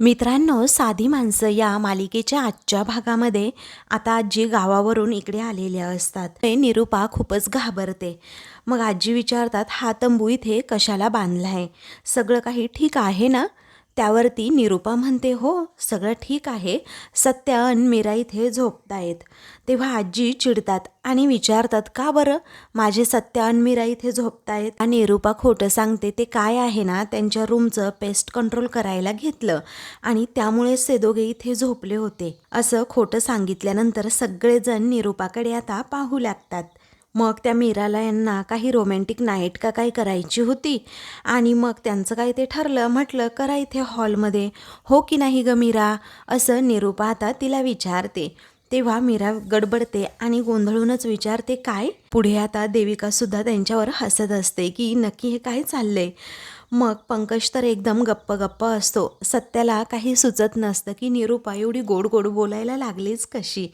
मित्रांनो साधी माणसं या मालिकेच्या आजच्या भागामध्ये आता आजी गावावरून इकडे आलेल्या असतात ते निरूपा खूपच घाबरते. मग आजी विचारतात हा तंबू इथे कशाला बांधला आहे सगळं काही ठीक आहे ना? त्यावरती निरूपा म्हणते हो सगळं ठीक आहे. सत्या अन मीरा इथे झोपतायत. तेव्हा आजी चिडतात आणि विचारतात का बरं? माझे सत्य अन मीरा इथे झोपतायत. आणि निरूपा खोटं सांगते ते काय आहे ना त्यांच्या रूमचं पेस्ट कंट्रोल करायला घेतलं आणि त्यामुळेच ते दोघे इथे झोपले होते. असं खोटं सांगितल्यानंतर सगळेजण निरूपाकडे आता पाहू लागतात. मग त्या मीराला यांना काही रोमॅन्टिक नाईट का काय करायची होती. आणि मग त्यांचं काय ते ठरलं म्हटलं करा इथे हॉलमध्ये हो की नाही ग मीरा? असं निरूपा आता तिला विचारते. तेव्हा मीरा गडबडते आणि गोंधळूनच विचारते काय? पुढे आता देविकासुद्धा त्यांच्यावर हसत असते की नक्की हे काय चाललंय? मग पंकज तर एकदम गप्प गप्प असतो. सत्याला काही सुचत नसतं की निरूपा एवढी गोड गोड बोलायला लागलीच कशी?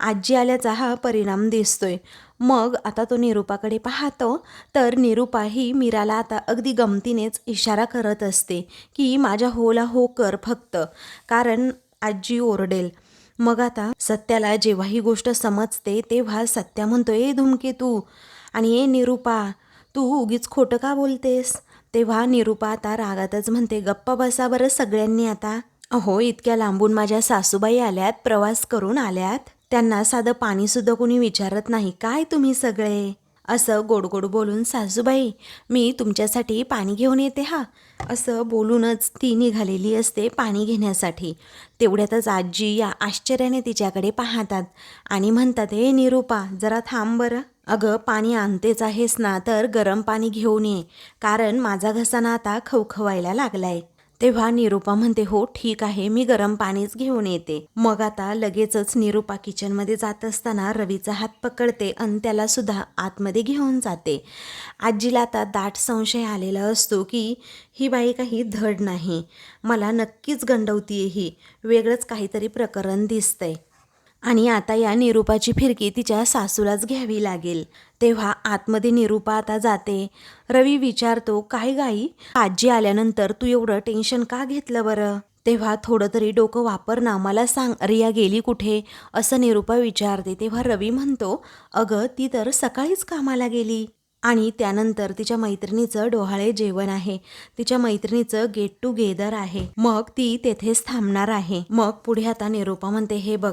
आजी आल्याचा हा परिणाम दिसतोय. मग आता तो निरूपाकडे पाहतो तर निरूपा ही मीराला आता अगदी गमतीनेच इशारा करत असते की माझ्या होला हो कर फक्त कारण आजी ओरडेल. मग आता सत्याला जेव्हा ही गोष्ट समजते तेव्हा सत्या म्हणतो ए धुमके तू आणि ए निरूपा तू उगीच खोटं का बोलतेस? तेव्हा निरूपा आता रागातच म्हणते गप्पा बसा बरं सगळ्यांनी आता. अहो इतक्या लांबून माझ्या सासूबाई आल्यात प्रवास करून आल्यात. त्यांना साधं पाणीसुद्धा कोणी विचारत नाही. काय तुम्ही सगळे? असं गोड गोड बोलून सासूबाई मी तुमच्यासाठी पाणी घेऊन येते हा. असं बोलूनच ती निघालेली असते पाणी घेण्यासाठी. तेवढ्यातच आजी या आश्चर्याने तिच्याकडे पाहतात आणि म्हणतात ए निरूपा जरा थांब बरं. अगं पाणी आणतेच आहेस ना तर गरम पाणी घेऊन ये. कारण माझा घसाना आता खवखवायला लागलाय. तेव्हा निरूपा म्हणते हो ठीक आहे मी गरम पाणीच घेऊन येते. मग आता लगेचच निरूपा किचनमध्ये जात असताना रवीचा हात पकडते आणि त्याला सुद्धा आतमध्ये घेऊन जाते. आजीला आता दाट संशय आलेला असतो की ही बाई काही धड नाही. मला नक्कीच गंडवतीये ही. वेगळंच काहीतरी प्रकरण दिसतंय. आणि आता या निरूपाची फिरकी तिच्या सासूलाच घ्यावी लागेल. तेव्हा आतमध्ये निरूपा आता जाते. रवी विचारतो काय गाई? आजी आल्यानंतर तू एवढं टेन्शन का घेतलं बरं? तेव्हा थोडं तरी डोकं वापर ना मला सांग रिया गेली कुठे? असं निरूपा विचारते. तेव्हा रवी म्हणतो अगं ती तर सकाळीच कामाला गेली. आणि त्यानंतर तिच्या मैत्रिणीचं डोहाळे जेवण आहे. तिच्या मैत्रिणीचं गेट टुगेदर आहे. मग ती तेथेच थांबणार आहे. मग पुढे आता निरूपा म्हणते हे बघ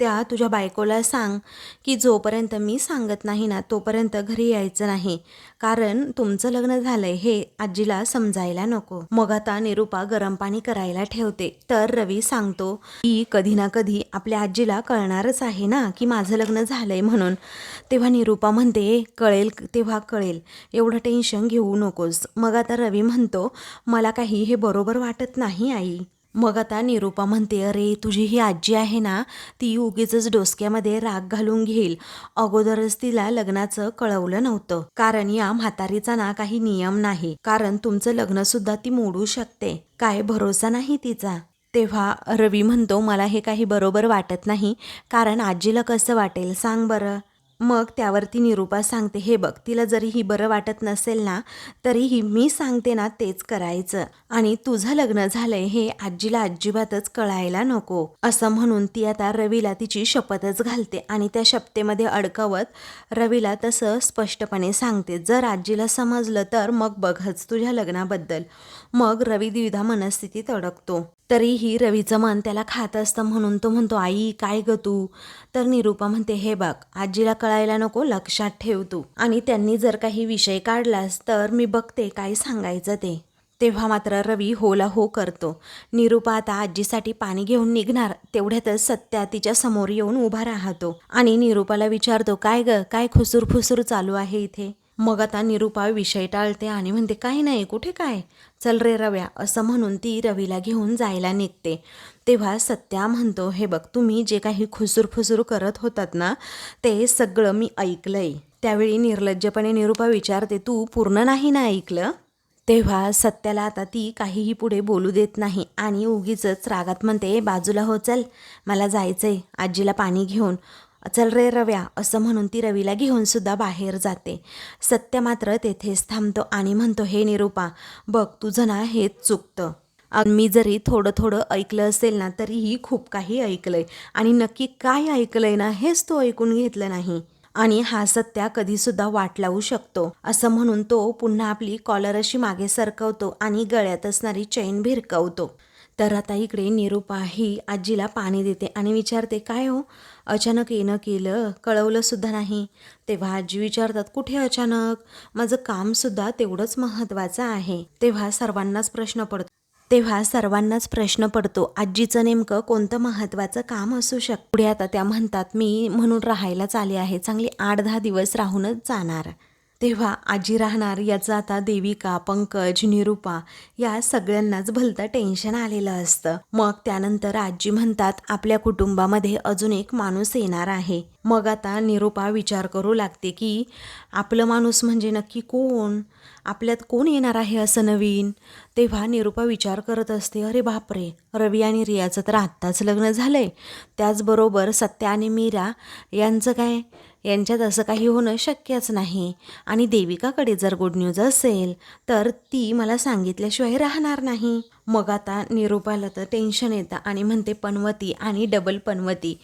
त्या तुझ्या बायकोला सांग की जोपर्यंत मी सांगत नाही ना तोपर्यंत घरी यायचं नाही. कारण तुमचं लग्न झालंय हे आजीला समजायला नको. मग आता निरूपा गरम पाणी करायला ठेवते. तर रवी सांगतो की कधी ना कधी आपल्या आजीला कळणारच आहे ना की माझं लग्न झालंय म्हणून. तेव्हा निरूपा म्हणते कळेल तेव्हा कळेल. एवढं टेन्शन घेऊ नकोस. मग आता रवी म्हणतो मला काही हे बरोबर वाटत नाही आई. मग आता निरूपा म्हणते अरे तुझी ही आजी आहे ना ती उगीच डोसक्यामध्ये राग घालून घेईल. अगोदरच तिला लग्नाचं कळवलं नव्हतं. कारण या म्हातारीचा ना काही नियम नाही. कारण तुमचं लग्न सुद्धा ती मोडू शकते. काय भरोसा नाही तिचा. तेव्हा रवी म्हणतो मला हे काही बरोबर वाटत नाही. कारण आजीला कसं वाटेल? सांग बरं. मग त्यावरती निरूपा सांगते हे बघ तिला जरी ही बरं वाटत नसेल ना तरीही मी सांगते ना तेच करायचं. आणि तुझं लग्न झालंय हे आजीला अजिबातच कळायला नको. असं म्हणून ती आता रवीला तिची शपथच घालते आणि त्या शपथेमध्ये अडकवत रवीला तसं स्पष्टपणे सांगते जर आजीला समजलं तर मग बघच तुझ्या लग्नाबद्दल. मग रवी द्विधा मनस्थितीत अडकतो. तरीही रवीचं मन त्याला खात असतं म्हणून तो म्हणतो आई काय ग तू? तर निरूपा म्हणते हे बघ आजीला कळायला नको लक्षात ठेव तू. आणि त्यांनी जर काही विषय काढलास तर मी बघते काय सांगायचं ते. तेव्हा मात्र रवी होला हो करतो. निरूपा आता आजीसाठी पाणी घेऊन निघणार तेवढ्यातच सत्या तिच्या समोर येऊन उभा राहतो. आणि निरूपाला विचारतो काय ग काय खुसूर फुसूर चालू आहे इथे? मग आता निरूपा विषय टाळते आणि म्हणते काही नाही कुठे काय? चल रे रव्या असं म्हणून ती रवीला घेऊन जायला निघते. तेव्हा सत्या म्हणतो हे बघ तुम्ही जे काही खुसूरफुसूर करत होतात ना ते सगळं मी ऐकलंय. त्यावेळी निर्लज्जपणे निरूपा विचारते तू पूर्ण नाही ना ऐकलं? तेव्हा सत्याला आता ती काहीही पुढे बोलू देत नाही आणि उगीच रागात म्हणते बाजूला हो चल मला जायचंय आजीला पाणी घेऊन. चल रे रव्या असं म्हणून ती रवीला घेऊन सुद्धा बाहेर जाते. सत्य मात्र तेथेच थांबतो आणि म्हणतो हे निरूपा बघ तुझं ना हेच चुकतं. मी जरी थोडं थोडं ऐकलं असेल ना तरीही खूप काही ऐकलंय. आणि नक्की काय ऐकलंय ना हेच तो ऐकून घेतलं नाही. आणि हा सत्या कधीसुद्धा वाट लावू शकतो. असं म्हणून तो पुन्हा आपली कॉलर अशी मागे सरकवतो आणि गळ्यात असणारी चैन भिरकवतो. तर आता इकडे निरूपाही आजीला पाणी देते आणि विचारते काय हो? अचानक येणं केलं? कळवलंसुद्धा नाही. तेव्हा आजी विचारतात कुठे अचानक? माझं कामसुद्धा तेवढंच महत्त्वाचं आहे. तेव्हा सर्वांनाच प्रश्न पडतो. तेव्हा सर्वांनाच प्रश्न पडतो आजीचं नेमकं कोणतं महत्त्वाचं काम असू शकतं? पुढे आता त्या म्हणतात मी म्हणून राहायलाच आले आहे. चांगली आठ दहा दिवस राहूनच जाणार. तेव्हा आजी राहणार याचं आता देविका पंकज निरूपा या सगळ्यांनाच भलतं टेन्शन आलेलं असतं. मग त्यानंतर आजी म्हणतात आपल्या कुटुंबामध्ये अजून एक माणूस येणार आहे. मग आता निरूपा विचार करू लागते की आपलं माणूस म्हणजे नक्की कोण? आपल्यात कोण येणार आहे असं नवीन? तेव्हा निरूपा विचार करत असते अरे बापरे! रवी आणि रियाचं तर आत्ताच लग्न झालं आहे त्याचबरोबर सत्या आणि मीरा यांचं काय? यांच्यात असं काही होणं शक्यच नाही. आणि देविकाकडे जर गुड न्यूज असेल तर ती मला सांगितल्याशिवाय राहणार नाही. मग आता निरूपाला तर टेन्शन येतं आणि म्हणते पनवती आणि डबल पनवती.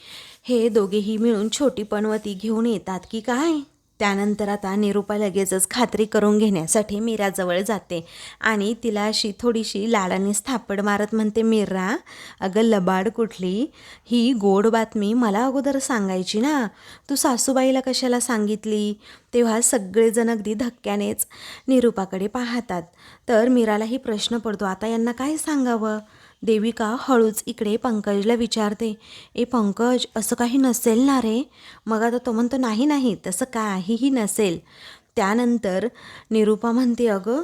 हे दोघेही मिळून छोटी पनवती घेऊन येतात की काय? त्यानंतर आता निरूपा लगेचच खात्री करून घेण्यासाठी मीराजवळ जाते आणि तिला अशी थोडीशी लाडाने स्थापड मारत म्हणते मीरा अगं लबाड कुठली? ही गोड बातमी मला अगोदर सांगायची ना. तू सासूबाईला कशाला सांगितली? तेव्हा सगळेजण अगदी धक्क्यानेच निरूपाकडे पाहतात. तर मीरालाही प्रश्न पडतो आता यांना काय सांगावं? देविका हळूच इकडे पंकजला विचारते ए पंकज असं काही नसेल ना रे? मग आता तो म्हणतो नाही नाही तसं काहीही नसेल. त्यानंतर निरूपा म्हणते अगं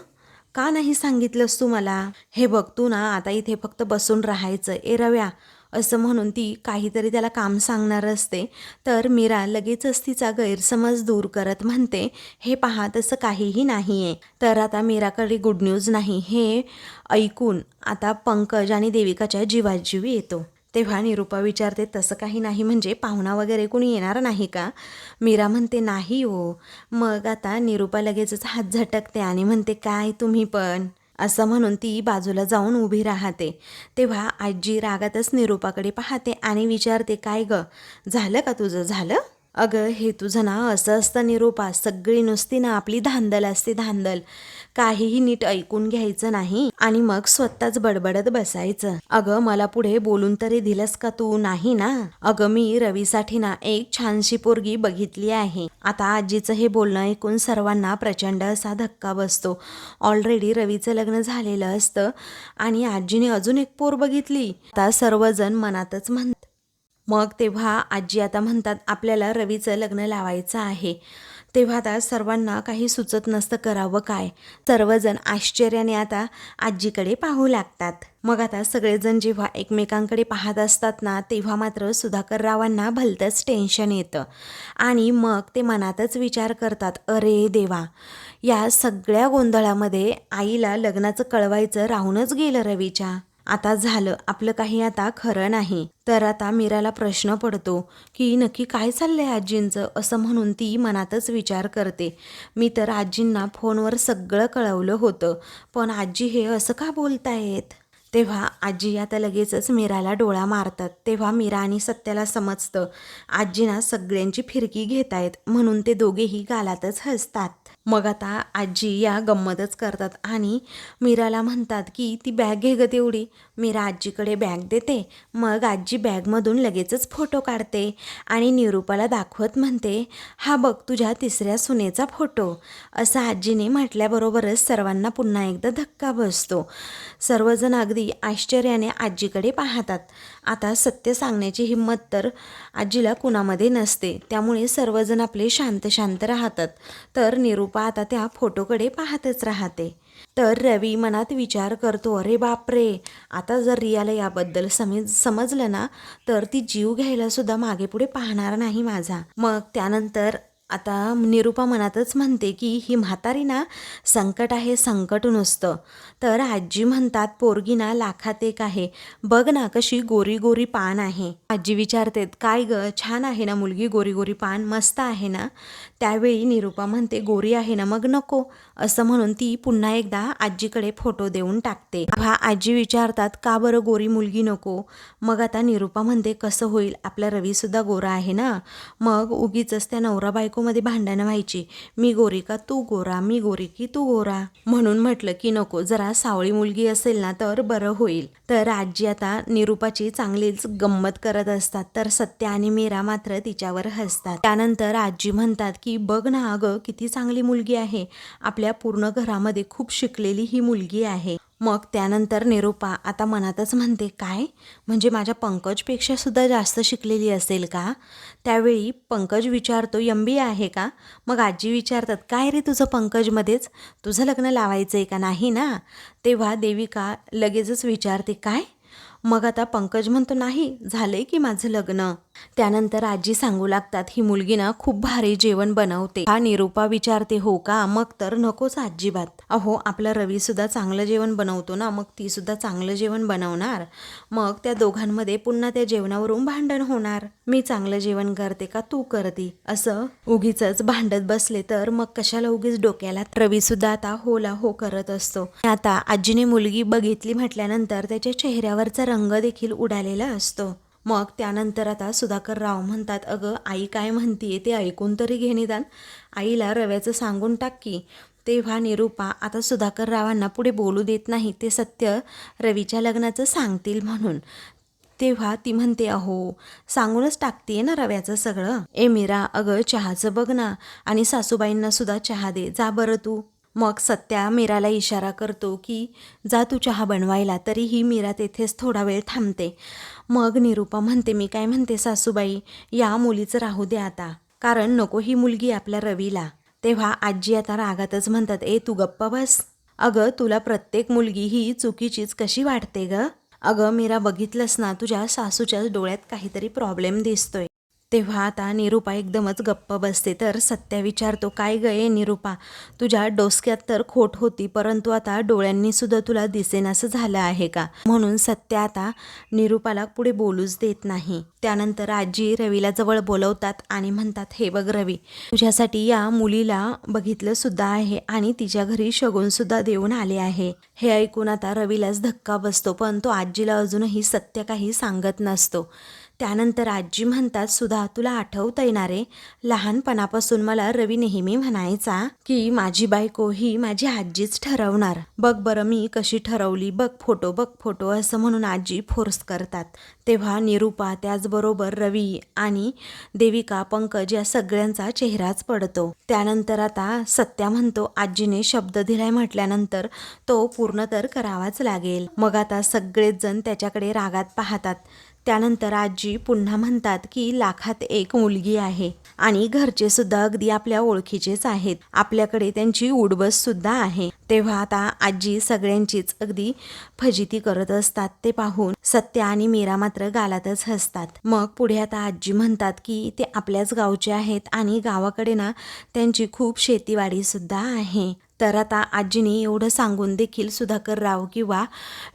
का नाही सांगितलंस तू मला? हे बघ तू ना आता इथे फक्त बसून राहायचं. ए रव्या असं म्हणून ती काहीतरी त्याला काम सांगणार असते. तर मीरा लगेचच तिचा गैरसमज दूर करत म्हणते हे पहा तसं काहीही नाही आहे तर आता मीराकडे गुड न्यूज नाही हे ऐकून आता पंकज आणि देविकाच्या जीवाजीवी येतो. तेव्हा निरूपा विचारते तसं काही नाही म्हणजे पाहुणा वगैरे कोणी येणार नाही का? मीरा म्हणते नाही हो. मग आता निरूपा लगेचच हात झटकते आणि म्हणते काय तुम्ही पण? असं म्हणून ती बाजूला जाऊन उभी राहते. तेव्हा आजी रागातच निरूपाकडे पाहते आणि विचारते काय ग? झालं का तुझं? झालं? अगं हे तुझं ना असं असतं निरूपा. सगळी नुसती ना आपली धांदल असते धांदल. काहीही नीट ऐकून घ्यायचं नाही आणि मग स्वतःच बडबडत बसायचं. अगं मला पुढे बोलून तरी दिलंस का तू? नाही ना. अगं मी रवीसाठी ना एक छानशी पोरगी बघितली आहे. आता आजीचं हे बोलणं ऐकून सर्वांना प्रचंड असा धक्का बसतो. ऑलरेडी रवीचं लग्न झालेलं असतं आणि आजीने अजून एक पोर बघितली. आता सर्वजण मनातच म्हणतात मग तेव्हा आजी आता म्हणतात आपल्याला रवीचं लग्न लावायचं आहे. तेव्हा आता सर्वांना काही सुचत नसतं करावं काय. सर्वजण आश्चर्याने आता आजीकडे पाहू लागतात. मग आता सगळेजण जेव्हा एकमेकांकडे पाहत असतात ना तेव्हा मात्र सुधाकर रावांना भलतंच टेन्शन येतं. आणि मग ते मनातच विचार करतात अरे देवा या सगळ्या गोंधळामध्ये आईला लग्नाचं कळवायचं राहूनच गेलं रवीच्या. आता झालं. आपलं काही आता खरं नाही. तर आता मीराला प्रश्न पडतो की नक्की काय चाललंय आजींचं असं म्हणून ती मनातच विचार करते. मी तर आजींना फोनवर सगळं कळवलं होतं. पण आजी हे असं का बोलतायत? तेव्हा आजी आता लगेचच मीराला डोळा मारतात. तेव्हा मीरा आणि सत्याला समजतं. आजीना सगळ्यांची फिरकी घेतायत म्हणून ते दोघेही गालातच हसतात. मग आता आजी या गंमतच करतात आणि मीराला म्हणतात की ती बॅग घे ग तेवढी. मीरा आजीकडे बॅग देते. मग आजी बॅगमधून लगेचच फोटो काढते आणि निरूपाला दाखवत म्हणते हा बघ तुझ्या तिसऱ्या सुनेचा फोटो असं आजीने म्हटल्याबरोबरच सर्वांना पुन्हा एकदा धक्का बसतो. सर्वजण अगदी आश्चर्याने आजीकडे पाहतात. आता सत्य सांगण्याची हिंमत तर आजीला कुणामध्ये नसते. त्यामुळे सर्वजण आपले शांत शांत राहतात. तर निरूपा आता त्या फोटोकडे पाहतच राहते. तर रवी मनात विचार करतो अरे बापरे! आता जर रियाला याबद्दल समज समजलं ना तर ती जीव घ्यायला सुद्धा मागे पुढे पाहणार नाही माझा. मग त्यानंतर आता निरुपा मनातच म्हणते की ही म्हातारी ना संकट आहे संकट नुसतं तर आजी म्हणतात पोरगी ना लाखात एक आहे. बघ ना कशी गोरी गोरी पान आहे. आजी विचारतेत काय ग छान आहे ना मुलगी गोरी गोरी पान? मस्त आहे ना? त्यावेळी निरुपा म्हणते गोरी आहे ना मग नको. असं म्हणून ती पुन्हा एकदा आजीकडे फोटो देऊन टाकते. हा आजी विचारतात का बरं गोरी मुलगी नको? मग आता निरुपा म्हणते कसं होईल? आपला रवीसुद्धा गोरा आहे ना? मग उगीच त्या नवरा बायकोमध्ये भांडणं व्हायची. मी गोरी का तू गोरा? मी गोरी की तू गोरा? म्हणून म्हटलं की नको जरा सावळी मुलगी असेल ना तर बरं होईल. तर आजी आता निरुपाची चांगलीच गंमत करत असतात तर सत्य आणि मीरा मात्र तिच्यावर हसतात. त्यानंतर आजी म्हणतात की की बघ ना अगं किती चांगली मुलगी आहे. आपल्या पूर्ण घरामध्ये खूप शिकलेली ही मुलगी आहे. मग त्यानंतर निरूपा आता मनातच म्हणते काय? म्हणजे माझ्या पंकजपेक्षा सुद्धा जास्त शिकलेली असेल का? त्यावेळी पंकज विचारतो एम बी आहे का? मग आजी विचारतात काय रे तुझं पंकजमध्येच? तुझं लग्न लावायचं आहे का नाही ना? तेव्हा देविका लगेचच विचारते काय? मग आता पंकज म्हणतो नाही झालंय की माझं लग्न. त्यानंतर आजी सांगू लागतात ही मुलगी ना खूप भारी जेवण बनवते. हा निरूपा विचारते हो का? मग तर नकोच अजिबात. अहो आपला रवी सुद्धा चांगलं जेवण बनवतो ना मग ती सुद्धा चांगलं जेवण बनवणार? मग त्या दोघांमध्ये पुन्हा त्या जेवणावरून भांडण होणार? मी चांगलं जेवण करते का तू करते? असं उगीच भांडत बसले तर मग कशाला उगीच डोक्याला? रवी सुद्धा आता होला हो करत असतो. आता आजीने मुलगी बघितली म्हटल्यानंतर त्याच्या चेहऱ्यावरचा रंग देखील उडालेला असतो. मग त्यानंतर आता सुधाकर राव म्हणतात अगं आई काय म्हणतीये ते ऐकून तरी घे निदान. आईला रव्याचं सांगून टाक की. तेव्हा निरूपा आता सुधाकर रावांना पुढे बोलू देत नाही ते सत्य रवीच्या लग्नाचं सांगतील म्हणून. तेव्हा ती म्हणते अहो सांगूनच टाकतीये ना रव्याचं सगळं. ए मीरा अगं चहाचं बघ ना आणि सासूबाईंना सुद्धा चहा दे. जा बरं तू. मग सत्या मीराला इशारा करतो की जा तू चहा बनवायला तरीही मीरा तेथेच थोडा वेळ थांबते. मग निरूपा म्हणते मी काय म्हणते सासूबाई या मुलीचं राहू दे आता कारण नको ही मुलगी आपल्या रवीला. तेव्हा आजी आता रागातच म्हणतात ए तू गप्प बस. अगं तुला प्रत्येक मुलगी ही चुकीचीच कशी वाटते ग? अगं मीरा बघितलंस ना तुझ्या सासूच्या डोळ्यात काहीतरी प्रॉब्लेम दिसतोय. तेव्हा आता निरूपा एकदमच गप्प बसते. तर सत्या विचारतो काय गये निरूपा? तुझ्या डोसक्यात तर खोट होती परंतु आता डोळ्यांनी सुद्धा तुला दिसेनासं झालं आहे का? म्हणून सत्या आता निरूपाला पुढे बोलूच देत नाही. त्यानंतर आजी रवीला जवळ बोलवतात आणि म्हणतात हे बघ रवी तुझ्यासाठी या मुलीला बघितलं सुद्धा आहे आणि तिच्या घरी शगून सुद्धा देऊन आले आहे. हे ऐकून आता रवीलाच धक्का बसतो पण तो आजीला अजूनही सत्य काही सांगत नसतो. त्यानंतर आजी म्हणतात सुधा तुला आठवता येणारे लहानपणापासून मला रवी नेहमी म्हणायचा की माझी बायको ही माझी आजीच ठरवणार. बघ बरं मी कशी ठरवली बघ फोटो बघ फोटो असं म्हणून आजी फोर्स करतात. तेव्हा निरूपा त्याचबरोबर रवी आणि देविका पंकज या सगळ्यांचा चेहराच पडतो. त्यानंतर आता सत्या म्हणतो आजीने शब्द दिलाय म्हटल्यानंतर तो पूर्ण तर करावाच लागेल. मग आता सगळेच जण त्याच्याकडे रागात पाहतात. त्यानंतर आजी पुन्हा म्हणतात की लाखात एक मुलगी आहे. आणि घरचे सुद्धा अगदी आपल्या ओळखीचेच आहेत. आपल्याकडे त्यांची उडबस सुद्धा आहे. तेव्हा आता आजी सगळ्यांचीच अगदी फजिती करत असतात ते पाहून सत्या आणि मीरा मात्र गालातच हसतात. मग पुढे आता आजी म्हणतात की ते आपल्याच गावचे आहेत आणि गावाकडे ना त्यांची खूप शेतीवाडी सुद्धा आहे. तर आता आजीने एवढं सांगून देखील सुधाकर राव किंवा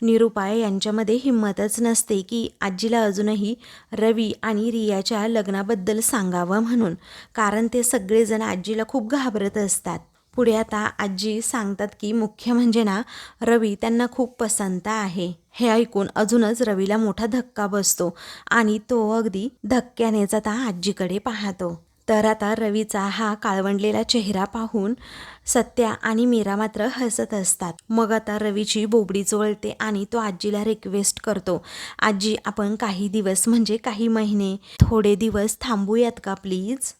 निरुपाय यांच्यामध्ये हिंमतच नसते की आजीला अजूनही रवी आणि रियाच्या लग्नाबद्दल सांगावं म्हणून कारण ते सगळेजण आजीला खूप घाबरत असतात. पुढे आता आजी सांगतात की मुख्य म्हणजे ना रवी त्यांना खूप पसंत आहे. हे ऐकून अजूनच रवीला मोठा धक्का बसतो आणि तो अगदी धक्क्यानेच आता आजीकडे पाहतो. तर आता रवीचा हा काळवंडलेला चेहरा पाहून सत्या आणि मीरा मात्र हसत असतात. मग आता रवीची बोबडी चोळते आणि तो आजीला रिक्वेस्ट करतो. आजी आपण काही दिवस म्हणजे काही महिने थोडे दिवस थांबूयात का प्लीज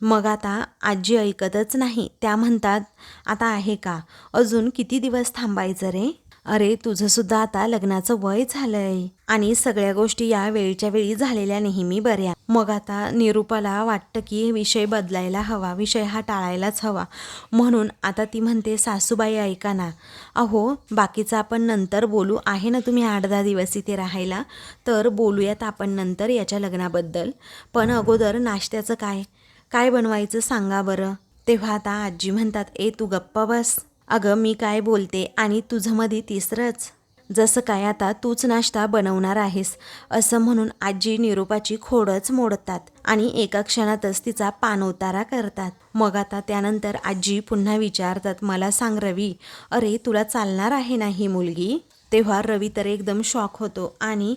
मग आता आजी ऐकतच नाही. त्या म्हणतात आता आहे का? अजून किती दिवस थांबायचं रे? अरे तुझं सुद्धा आता लग्नाचं वय झालंय. आणि सगळ्या गोष्टी या वेळच्या वेळी झालेल्या नेहमी बऱ्या. मग आता निरूपाला वाटतं की विषय बदलायला हवा विषय हा टाळायलाच हवा. म्हणून आता ती म्हणते सासूबाई ऐका ना. अहो बाकीचं आपण नंतर बोलू. आहे ना तुम्ही आठ दहा दिवस इथे राहायला? तर बोलूयात आपण नंतर याच्या लग्नाबद्दल. पण अगोदर नाश्त्याचं काय? काय बनवायचं सांगा बरं. तेव्हा आता आजी म्हणतात ए तू गप्पा बस. अगं मी काय बोलते आणि तुझं मध्ये तिसरंच. जसं काय आता तूच नाश्ता बनवणार आहेस असं म्हणून आजी निरोपाची खोडच मोडतात आणि एका क्षणातच तिचा पानउतारा करतात. मग आता त्यानंतर आजी पुन्हा विचारतात मला सांग रवी अरे तुला चालणार आहे ना ही मुलगी? तेव्हा रवी तर एकदम शॉक होतो आणि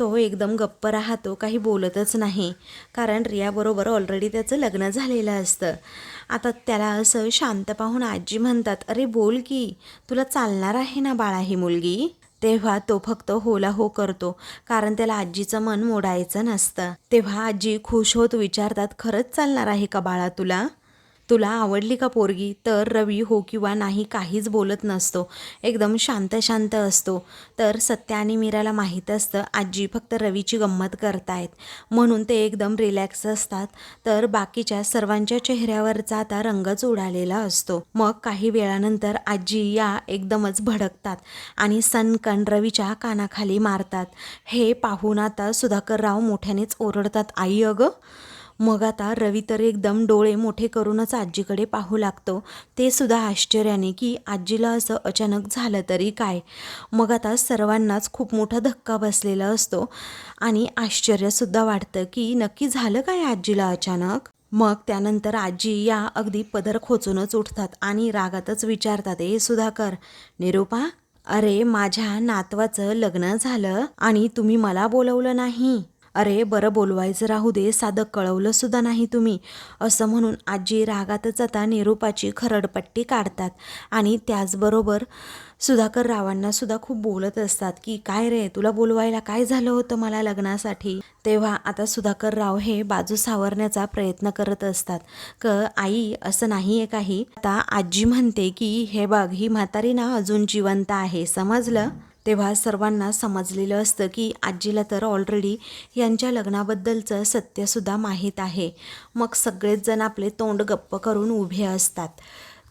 तो एकदम गप्प राहतो काही बोलतच नाही. कारण रियाबरोबर ऑलरेडी त्याचं लग्न झालेलं असतं. आता त्याला असं शांत पाहून आजी म्हणतात अरे बोल की तुला चालणार आहे ना बाळा ही मुलगी? तेव्हा तो फक्त होला हो करतो कारण त्याला आजीचं मन मोडायचं नसतं. तेव्हा आजी खुश होत विचारतात खरंच चालणार आहे का बाळा तुला? तुला आवडली का पोरगी? तर रवी हो किंवा नाही काहीच बोलत नसतो. एकदम शांत शांत असतो. तर सत्या आणि मीराला माहीत असतं आजी फक्त रवीची गंमत करतायत. म्हणून ते एकदम रिलॅक्स असतात. तर बाकीच्या सर्वांच्या चेहऱ्यावरचा आता रंगच उडालेला असतो. मग काही वेळानंतर आजी या एकदमच भडकतात आणि सनकण रवीच्या कानाखाली मारतात. हे पाहून आता सुधाकरराव मोठ्यानेच ओरडतात आई अगं मग आता रवी तर एकदम डोळे मोठे करूनच आजीकडे पाहू लागतो. ते सुद्धा आश्चर्याने की आजीला असं अचानक झालं तरी काय? मग आता सर्वांनाच खूप मोठा धक्का बसलेला असतो आणि आश्चर्यसुद्धा वाटतं की नक्की झालं काय आजीला अचानक? मग त्यानंतर आजी या अगदी पदर खोचूनच उठतात आणि रागातच विचारतात ए सुधाकर निरूपा अरे माझ्या नातवाचं लग्न झालं आणि तुम्ही मला बोलवलं नाही. अरे बरं बोलवायचं राहू दे साधं कळवलं सुद्धा नाही तुम्ही. असं म्हणून आजी रागातच आता निरूपाची खरडपट्टी काढतात. आणि त्याचबरोबर सुधाकर रावांना सुद्धा खूप बोलत असतात की काय रे तुला बोलवायला काय झालं होतं मला लग्नासाठी? तेव्हा आता सुधाकर राव हे बाजू सावरण्याचा प्रयत्न करत असतात. क आई असं नाही आहे काही. आता आजी म्हणते की हे बघ ही म्हातारी ना अजून जिवंत आहे. समजलं? तेव्हा सर्वांना समजलेलं असतं की आजीला तर ऑलरेडी यांच्या लग्नाबद्दलचं सत्यसुद्धा माहीत आहे. मग सगळेच जण आपले तोंड गप्प करून उभे असतात.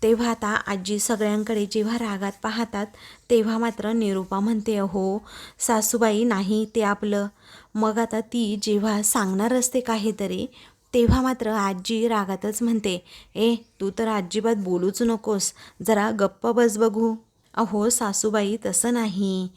तेव्हा आता आजी सगळ्यांकडे जेव्हा रागात पाहतात तेव्हा मात्र निरूपा म्हणते हो सासूबाई नाही ते आपलं. मग आता ती जेव्हा सांगणार असते काहीतरी तेव्हा मात्र आजी रागातच म्हणते ए तू तर अजिबात बोलूच नकोस. जरा गप्प बस बघू. अहो सासूबाई तसं नाही.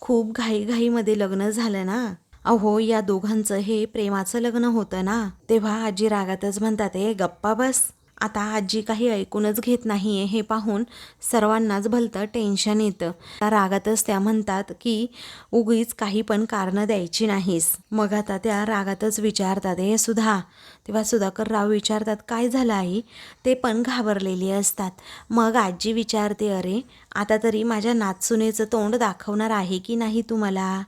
खूप घाईघाईमध्ये लग्न झालं ना. अहो या दोघांचं हे प्रेमाचं लग्न होतं ना. तेव्हा आजी रागातच म्हणतात ए गप्पा बस. आता आजी काही ऐकूनच घेत नाहीये हे पाहून सर्वांनाच भलतं टेन्शन येतं. त्या रागातच त्या म्हणतात की उगीच काही पण कारणं द्यायची नाहीस. मग आता त्या रागातच विचारतात हे सुधा तेव्हा सुधाकर राव विचारतात काय झालं आई? ते पण घाबरलेली असतात. मग आजी विचारते अरे आता तरी माझ्या नाचसुनेचं तोंड दाखवणार आहे की नाही तुम्हाला?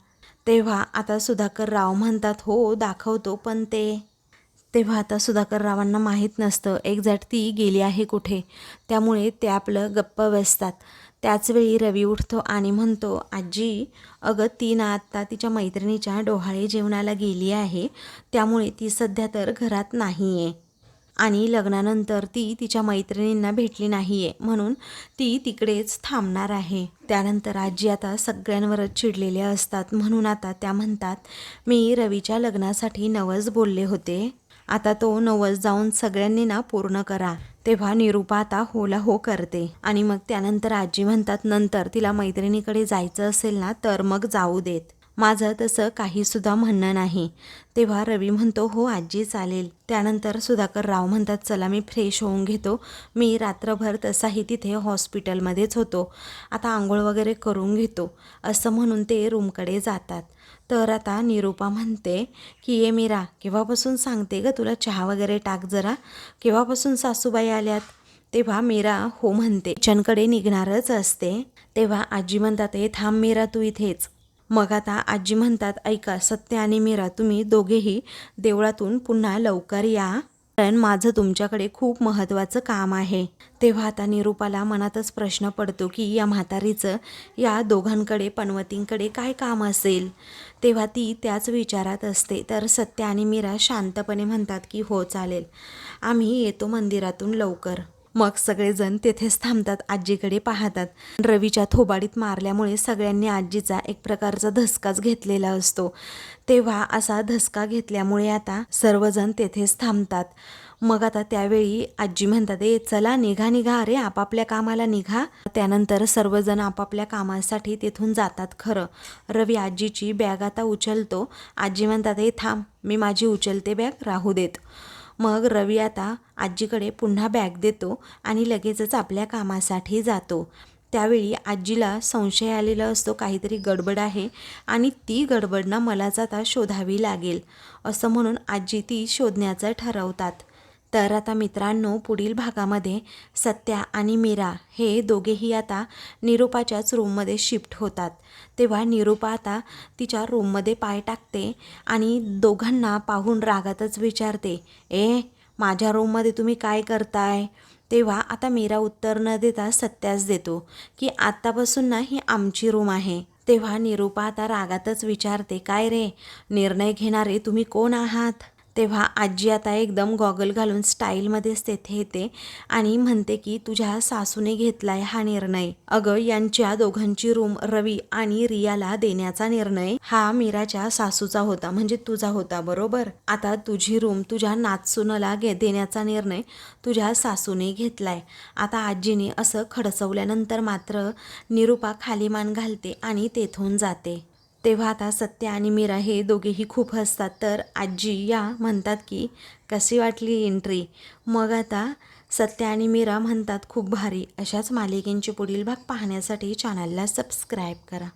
तेव्हा आता सुधाकर राव म्हणतात हो दाखवतो पण ते तेव्हा आता सुधाकर रावांना माहीत नसतं एक्झॅक्ट ती गेली आहे कुठे. त्यामुळे ते आपलं गप्प बसतात त्याचवेळी रवी उठतो आणि म्हणतो आजी अगं ती ना आत्ता तिच्या मैत्रिणीच्या डोहाळे जेवणाला गेली आहे. त्यामुळे ती सध्या तर घरात नाही आहे आणि लग्नानंतर ती तिच्या मैत्रिणींना भेटली नाही आहे म्हणून ती तिकडेच थांबणार आहे. त्यानंतर आजी आता सगळ्यांवरच चिडलेल्या असतात. म्हणून आता त्या म्हणतात मी रवीच्या लग्नासाठी नवस बोलले होते. आता तो नवस जाऊन सगळ्यांनी ना पूर्ण करा. तेव्हा निरूपा आता होला हो करते. आणि मग त्यानंतर आजी म्हणतात नंतर तिला मैत्रिणीकडे जायचं असेल ना तर मग जाऊ देत. माझं तसं काहीसुद्धा म्हणणं नाही. तेव्हा रवी म्हणतो हो आजी चालेल. त्यानंतर सुधाकर राव म्हणतात चला मी फ्रेश होऊन घेतो. मी रात्रभर तसाही तिथे हॉस्पिटलमध्येच होतो. आता आंघोळ वगैरे करून घेतो. असं म्हणून ते रूमकडे जातात. तर आता निरूपा म्हणते की ये मीरा केव्हापासून सांगते ग तुला चहा वगैरे टाक जरा? केव्हापासून सासूबाई आल्यात? तेव्हा मीरा हो म्हणते किचनकडे निघणारच असते. तेव्हा आजी म्हणतात हे थांब मीरा तू इथेच. मग आता आजी म्हणतात ऐका सत्य आणि मीरा तुम्ही दोघेही देवळातून पुन्हा लवकर या. कारण माझं तुमच्याकडे खूप महत्त्वाचं काम आहे. तेव्हा आता निरूपाला मनातच प्रश्न पडतो की या म्हातारीचं या दोघांकडे पनवतींकडे काय काम असेल? तेव्हा ती त्याच विचारात असते. तर सत्य आणि मीरा शांतपणे म्हणतात की हो चालेल. आम्ही येतो मंदिरातून लवकर. मग सगळेजण तेथेच थांबतात आजीकडे पाहतात. रवीच्या थोबाडीत मारल्यामुळे सगळ्यांनी आजीचा एक प्रकारचा धसकाच घेतलेला असतो. तेव्हा असा धसका घेतल्यामुळे आता सर्वजण तेथेच थांबतात. मग आता त्यावेळी आजी म्हणतात ए चला निघा निघा अरे आपापल्या कामाला निघा. त्यानंतर सर्वजण आपापल्या कामासाठी तिथून जातात खरं. रवी आजीची बॅग आता उचलतो. आजी म्हणतात ए थांब मी माझी उचलते बॅग राहू देत. मग रवी आता आजीकडे पुन्हा बॅग देतो आणि लगेचच आपल्या कामासाठी जातो. त्यावेळी आजीला संशय आलेला असतो काहीतरी गडबड आहे आणि ती गडबड ना मलाच आता शोधावी लागेल असं म्हणून आजी ती शोधण्याचं ठरवतात. तर आता मित्रांनो पुढील भागामध्ये सत्या आणि मीरा हे दोघेही आता निरूपाच्याच रूममध्ये शिफ्ट होतात. तेव्हा निरूपा आता तिच्या रूममध्ये पाय टाकते आणि दोघांना पाहून रागातच विचारते ए माझ्या रूममध्ये तुम्ही काय करताय? तेव्हा आता मीरा उत्तर न देता सत्यास देतो की आत्तापासून ना ही आमची रूम आहे. तेव्हा निरूपा आता रागातच विचारते काय रे? निर्णय घेणारे तुम्ही कोण आहात? तेव्हा आजी आता एकदम गॉगल घालून स्टाईलमध्येच तेथे येते आणि म्हणते की तुझ्या सासूने घेतलाय हा निर्णय. अगं यांच्या दोघांची रूम रवी आणि रियाला देण्याचा निर्णय हा मीराच्या सासूचा होता म्हणजे तुझा होता बरोबर? आता तुझी रूम तुझ्या नातसुनला घे देण्याचा निर्णय तुझ्या सासूने घेतलाय. आता आजीने असं खडसवल्यानंतर मात्र निरूपा खाली मान घालते आणि तेथून जाते. तेव्हा आता सत्य आणि मीरा हे दोघेही खूप हसतात. तर आजी या म्हणतात की कशी वाटली एंट्री मग आता सत्य आणि मीरा म्हणतात खूप भारी. अशाच मालिकेंचे पुढील भाग पाहण्यासाठी चॅनलला सबस्क्राईब करा.